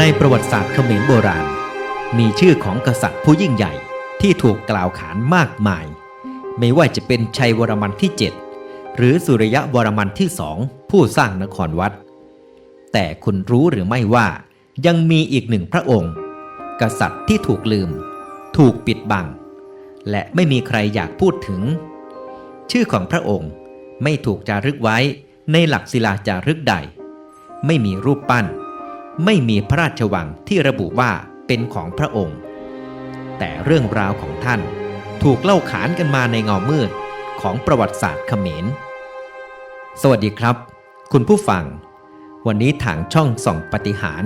ในประวัติศาสตร์เขมรโบราณ มีชื่อของกษัตริย์ผู้ยิ่งใหญ่ที่ถูกกล่าวขานมากมาย ไม่ว่าจะเป็นชัยวรมันที่ 7 หรือสุริยะวรมันที่สองผู้สร้างนครวัด แต่คุณรู้หรือไม่ว่ายังมีอีกหนึ่งพระองค์ กษัตริย์ที่ถูกลืม ถูกปิดบัง และไม่มีใครอยากพูดถึง ชื่อของพระองค์ไม่ถูกจารึกไว้ในหลักศิลาจารึกใด ไม่มีรูปปั้น ไม่มีพระราชวังที่ระบุว่าเป็นของพระองค์ แต่เรื่องราวของท่านถูกเล่าขานกันมาในเงามืดของประวัติศาสตร์เขมร สวัสดีครับ คุณผู้ฟัง วันนี้ทางช่องส่องปฏิหาร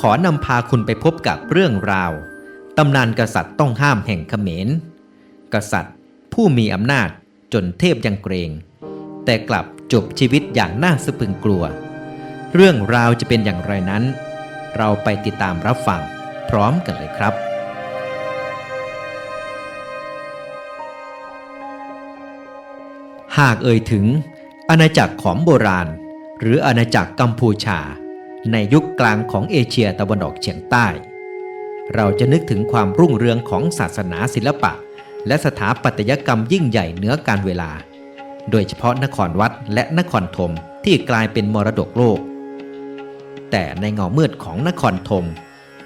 ขอนำพาคุณไปพบกับเรื่องราวตำนานกษัตริย์ต้องห้ามแห่งเขมร กษัตริย์ผู้มีอำนาจจนเทพยังเกรง แต่กลับจบชีวิตอย่างน่าสะพรึงกลัว เรื่องราวจะเป็นอย่างไรนั้น เราไปติดตามรับฟังพร้อมกันเลยครับ หากเอ่ยถึง อาณาจักรของโบราณ หรืออาณาจักรกัมพูชา ในยุคกลางของเอเชียตะวันออกเฉียงใต้ เราจะนึกถึงความรุ่งเรืองของศาสนาศิลปะ และสถาปัตยกรรมยิ่งใหญ่เหนือการเวลา โดยเฉพาะนครวัดและนครธมที่กลายเป็นมรดกโลก แต่ในเงามืดของนครธม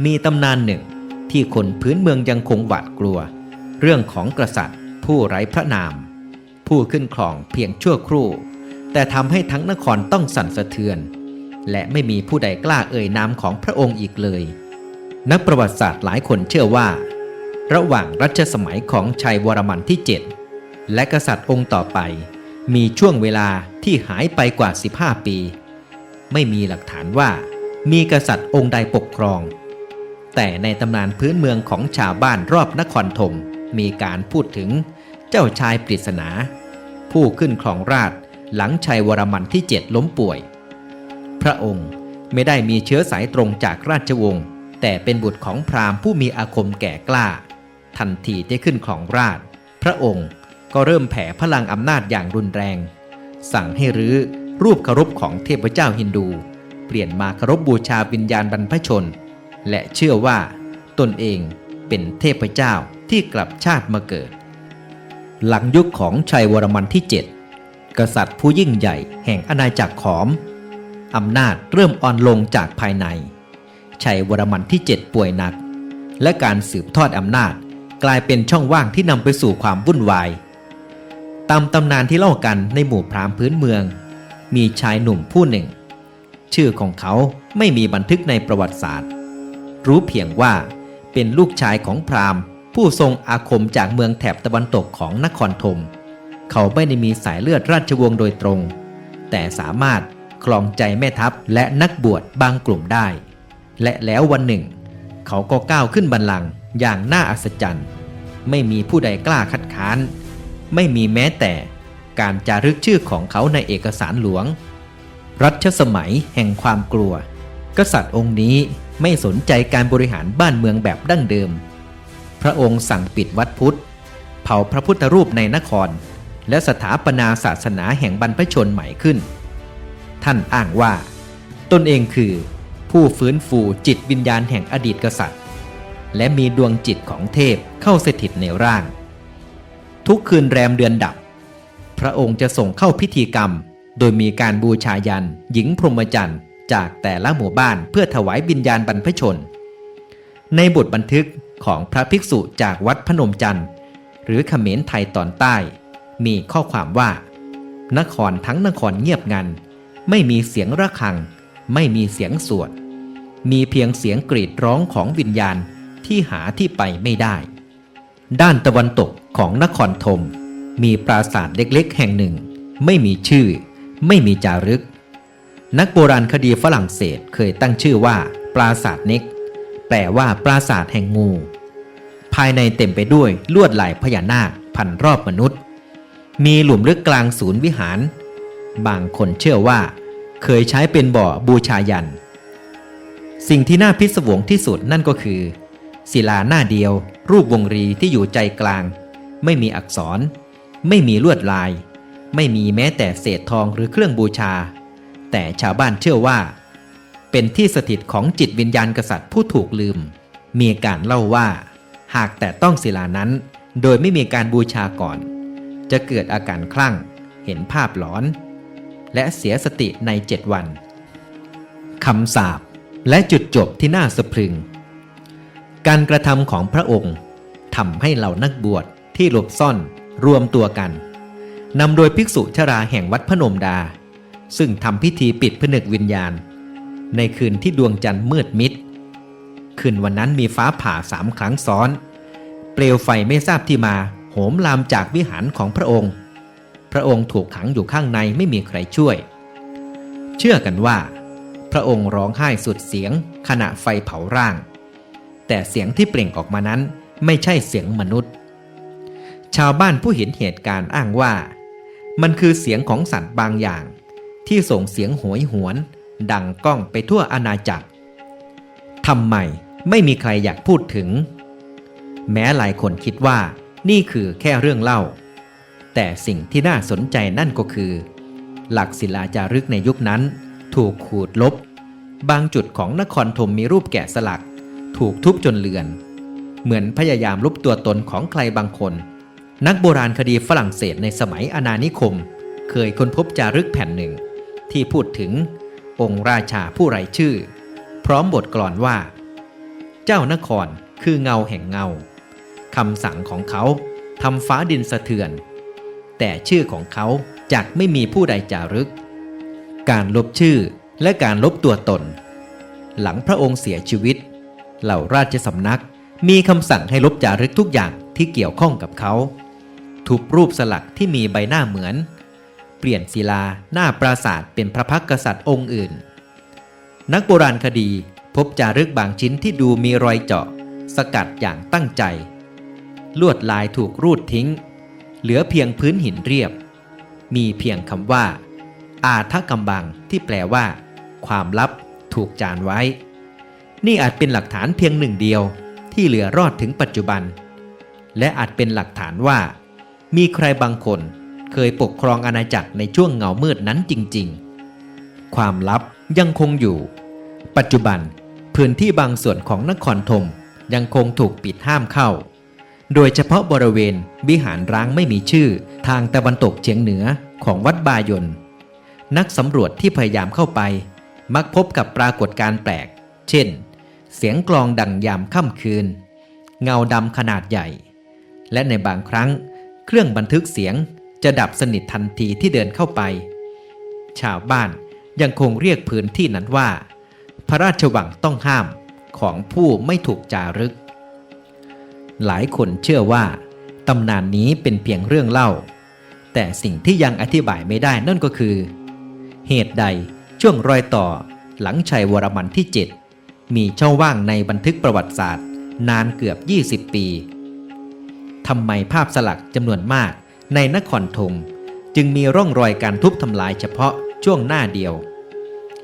มีตำนานหนึ่งที่คนพื้นเมืองยังคงหวาดกลัว เรื่องของกษัตริย์ ผู้ไร้พระนาม ผู้ขึ้นครองเพียงชั่วครู่ แต่ทำให้ทั้งนครต้องสั่นสะเทือน และไม่มีผู้ใดกล้าเอ่ยนามของพระองค์อีกเลย นักประวัติศาสตร์หลายคนเชื่อว่า ระหว่างรัชสมัยของชัยวรมันที่ 7 และกษัตริย์องค์ต่อไป มีช่วงเวลาที่หายไปกว่า 15 ปี ไม่มีหลักฐานว่า มีกษัตริย์องค์ใดปกครอง แต่ในตำนานพื้นเมืองของชาวบ้านรอบนครธมมีการพูดถึงเจ้าชายปริศนา ผู้ขึ้นครองราชหลังชัยวรมันที่เจ็ดล้มป่วย พระองค์ไม่ได้มีเชื้อสายตรงจากราชวงศ์แต่เป็นบุตรของพราหมณ์ผู้มีอาคมแก่กล้า ทันทีที่ขึ้นครองราช พระองค์ก็เริ่มแผ่พลังอำนาจอย่างรุนแรง สั่งให้รื้อรูปเคารพของเทพเจ้าฮินดู ปลี่ยนมาเคารพบูชาวิญญาณบรรพชน และเชื่อว่าตนเองเป็นเทพเจ้าที่กลับชาติมาเกิด หลังยุคของชัยวรมันที่ 7 กษัตริย์ผู้ยิ่งใหญ่แห่งอาณาจักรขอมอำนาจเริ่มอ่อนลงจากภายใน ชัยวรมันที่ 7 ป่วยหนัก และการสืบทอดอำนาจกลายเป็นช่องว่างที่นำไปสู่ความวุ่นวาย ตามตำนานที่เล่ากันในหมู่พราหมณ์พื้นเมือง มีชายหนุ่มผู้หนึ่ง ชื่อของเขาไม่มีบันทึกในประวัติศาสตร์ รู้เพียงว่าเป็นลูกชายของพราหมณ์ ผู้ทรงอาคมจากเมืองแถบตะวันตกของนครธมเขาไม่ได้มีสายเลือดราชวงศ์โดยตรง แต่สามารถคลองใจแม่ทัพและนักบวชบางกลุ่มได้ และแล้ววันหนึ่ง เขาก็ก้าวขึ้นบัลลังอย่างน่าอัศจรรย์ ไม่มีผู้ใดกล้าคัดค้าน ไม่มีแม้แต่การจารึกชื่อของเขาในเอกสารหลวง รัชสมัยแห่งความกลัว กษัตริย์องค์นี้ไม่สนใจการบริหารบ้านเมืองแบบดั้งเดิม พระองค์สั่งปิดวัดพุทธ เผาพระพุทธรูปในนคร และสถาปนาศาสนาแห่งบรรพชนใหม่ขึ้น ท่านอ้างว่า ตนเองคือผู้ฟื้นฟูจิตวิญญาณแห่งอดีตกษัตริย์ และมีดวงจิตของเทพเข้าสถิตในร่าง ทุกคืนแรมเดือนดับ พระองค์จะส่งเข้าพิธีกรรม โดยมีการบูชายัน หญิงพรหมจรรย์จากแต่ละหมู่บ้านเพื่อถวายวิญญาณบรรพชน ในบทบันทึกของพระภิกษุจากวัดพนมจันทร์ หรือเขมรไทยตอนใต้ มีข้อความว่า นครทั้งนครเงียบงัน ไม่มีเสียงระฆัง ไม่มีเสียงสวด มีเพียงเสียงกรีดร้องของวิญญาณที่หาที่ไปไม่ได้ ด้านตะวันตกของนครธมมีปราสาทเล็กๆ แห่งหนึ่ง ไม่มีชื่อ ไม่มีจารึก นักโบราณคดีฝรั่งเศสเคยตั้งชื่อว่า ปราสาทเน็ก แปลว่าปราสาทแห่งงู ภายในเต็มไปด้วยลวดลายพญานาคพันรอบมนุษย์ มีหลุมลึกกลางศูนย์วิหาร บางคนเชื่อว่า เคยใช้เป็นบ่อบูชายัน สิ่งที่น่าพิศวงที่สุดนั่นก็คือ ศิลาหน้าเดียว รูปวงรีที่อยู่ใจกลาง ไม่มีอักษร ไม่มีลวดลาย ไม่มีแม้แต่เศษทองหรือเครื่องบูชา แต่ชาวบ้านเชื่อว่า เป็นที่สถิตของจิตวิญญาณกษัตริย์ผู้ถูกลืม มีการเล่าว่า หากแต่ต้องศิลานั้น โดยไม่มีการบูชาก่อน จะเกิดอาการคลั่ง เห็นภาพหลอน และเสียสติในเจ็ดวันคำสาปและจุดจบที่น่าสะพรึง การกระทำของพระองค์ทำให้เหล่านักบวชที่หลบซ่อนรวมตัวกัน นำโดยภิกษุชราแห่งวัดพนมดา ซึ่งทำพิธีปิดผนึกวิญญาณ ในคืนที่ดวงจันทร์มืดมิด คืนวันนั้นมีฟ้าผ่าสามครั้งซ้อน เปลวไฟไม่ทราบที่มาโหมลามจากวิหารของพระองค์ พระองค์ถูกขังอยู่ข้างในไม่มีใครช่วย เชื่อกันว่า พระองค์ร้องไห้สุดเสียงขณะไฟเผาร่าง แต่เสียงที่เปล่งออกมานั้นไม่ใช่เสียงมนุษย์ ชาวบ้านผู้เห็นเหตุการณ์อ้างว่า มันคือเสียงของสัตว์บางอย่าง ที่ส่งเสียงโหยหวน ดังก้องไปทั่วอาณาจักรทำไมไม่มีใครอยากพูดถึง แม้หลายคนคิดว่านี่คือแค่เรื่องเล่า แต่สิ่งที่น่าสนใจนั่นก็คือ หลักศิลาจารึกในยุคนั้น ถูกขูดลบ บางจุดของนครธมมีรูปแกะสลัก ถูกทุบจนเลือน เหมือนพยายามลบตัวตนของใครบางคน นักโบราณคดีฝรั่งเศสในสมัยอาณานิคม เคยค้นพบจารึกแผ่นหนึ่ง ที่พูดถึงองค์ราชาผู้ไร้ชื่อ พร้อมบทกลอนว่า เจ้านครคือเงาแห่งเงาคำสั่งของเขาทำฟ้าดินสะเทือน แต่ชื่อของเขาจักไม่มีผู้ใดจารึก การลบชื่อและการลบตัวตน หลังพระองค์เสียชีวิต เหล่าราชสำนักมีคำสั่งให้ลบจารึกทุกอย่างที่เกี่ยวข้องกับเขา ทุบรูปสลักที่มีใบหน้าเหมือน เปลี่ยนศิลาหน้าปราสาทเป็นพระพักตร์กษัตริย์องค์อื่น นักโบราณคดีพบจารึกบางชิ้นที่ดูมีรอยเจาะ สกัดอย่างตั้งใจ ลวดลายถูกรูดทิ้ง เหลือเพียงพื้นหินเรียบ มีเพียงคำว่า อาทกำบังที่แปลว่า ความลับถูกจานไว้ นี่อาจเป็นหลักฐานเพียงหนึ่งเดียวที่เหลือรอดถึงปัจจุบัน และอาจเป็นหลักฐานว่า มีใครบางคน เคยปกครองอาณาจักรในช่วงเงามืดนั้นจริง ๆ ความลับยังคงอยู่ ปัจจุบันพื้นที่บางส่วนของนครธมยังคงถูกปิดห้ามเข้า โดยเฉพาะบริเวณวิหารร้างไม่มีชื่อทางตะวันตกเฉียงเหนือของวัดบายนนักสำรวจที่พยายามเข้าไป มักพบกับปรากฏการณ์แปลก เช่น เสียงกลองดังยามค่ำคืน เงาดำขนาดใหญ่ และในบางครั้ง เครื่องบันทึกเสียงจะดับสนิททันทีที่เดินเข้าไป ชาวบ้านยังคงเรียกพื้นที่นั้นว่า พระราชวังต้องห้ามของผู้ไม่ถูกจารึก หลายคนเชื่อว่าตำนานนี้เป็นเพียงเรื่องเล่า แต่สิ่งที่ยังอธิบายไม่ได้นั่นก็คือ เหตุใดช่วงรอยต่อหลังชัยวรมันที่ 7 มีช่องว่างในบันทึกประวัติศาสตร์ นานเกือบ 20 ปี ทำไมภาพสลักจำนวนมาก ในนครธมจึงมีร่องรอยการทุบทำลายเฉพาะช่วงหน้าเดียว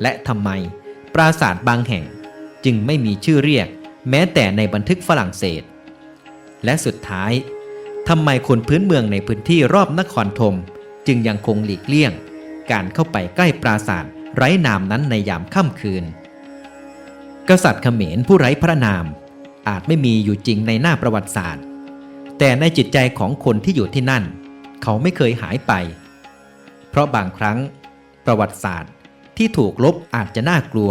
และทำไมปราสาทบางแห่งจึงไม่มีชื่อเรียก แม้แต่ในบันทึกฝรั่งเศส และสุดท้ายทำไมคนพื้นเมืองในพื้นที่รอบนครธมจึงยังคงหลีกเลี่ยง การเข้าไปใกล้ปราสาทไร้นามนั้นในยามค่ำคืน กษัตริย์เขมรผู้ไร้พระนาม อาจไม่มีอยู่จริงในหน้าประวัติศาสตร์ แต่ในจิตใจของคนที่อยู่ที่นั่น เขาไม่เคยหายไป เพราะบางครั้ง ประวัติศาสตร์ที่ถูกลบอาจจะน่ากลัว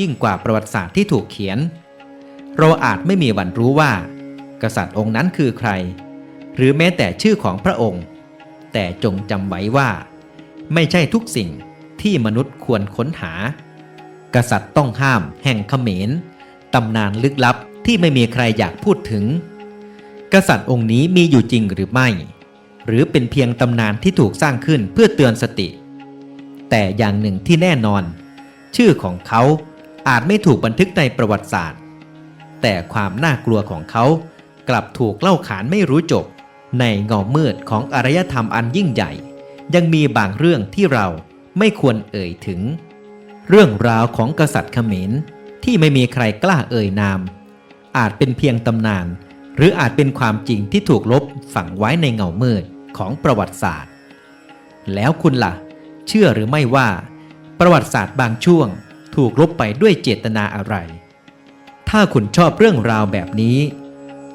ยิ่งกว่าประวัติศาสตร์ที่ถูกเขียน เราอาจไม่มีวันรู้ว่า กษัตริย์องค์นั้นคือใคร หรือแม้แต่ชื่อของพระองค์ แต่จงจำไว้ว่า ไม่ใช่ทุกสิ่งที่มนุษย์ควรค้นหา กษัตริย์ต้องห้ามแห่งเขมรตำนานลึกลับที่ไม่มีใครอยากพูดถึง กษัตริย์องค์นี้มีอยู่จริงหรือไม่ หรือเป็นเพียงตำนานที่ถูกสร้างขึ้นเพื่อเตือนสติ แต่อย่างหนึ่งที่แน่นอน ชื่อของเขาอาจไม่ถูกบันทึกในประวัติศาสตร์ แต่ความน่ากลัวของเขากลับถูกเล่าขานไม่รู้จบ ในเงามืดของอารยธรรมอันยิ่งใหญ่ ยังมีบางเรื่องที่เราไม่ควรเอ่ยถึง เรื่องราวของกษัตริย์เขมรที่ไม่มีใครกล้าเอ่ยนาม อาจเป็นเพียงตำนาน หรืออาจเป็นความจริงที่ถูกลบฝังไว้ในเงามืดของประวัติศาสตร์ แล้วคุณล่ะ เชื่อหรือไม่ว่า ประวัติศาสตร์บางช่วงถูกลบไปด้วยเจตนาอะไร ถ้าคุณชอบเรื่องราวแบบนี้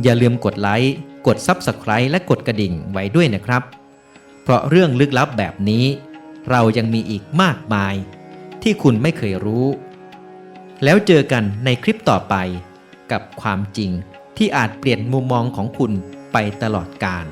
อย่าลืมกดไลค์ กด Subscribe และกดกระดิ่งไว้ด้วยนะครับ เพราะเรื่องลึกลับแบบนี้ เรายังมีอีกมากมาย ที่คุณไม่เคยรู้ แล้วเจอกันในคลิปต่อไปกับความจริง ที่อาจเปลี่ยนมุมมองของคุณไปตลอดกาล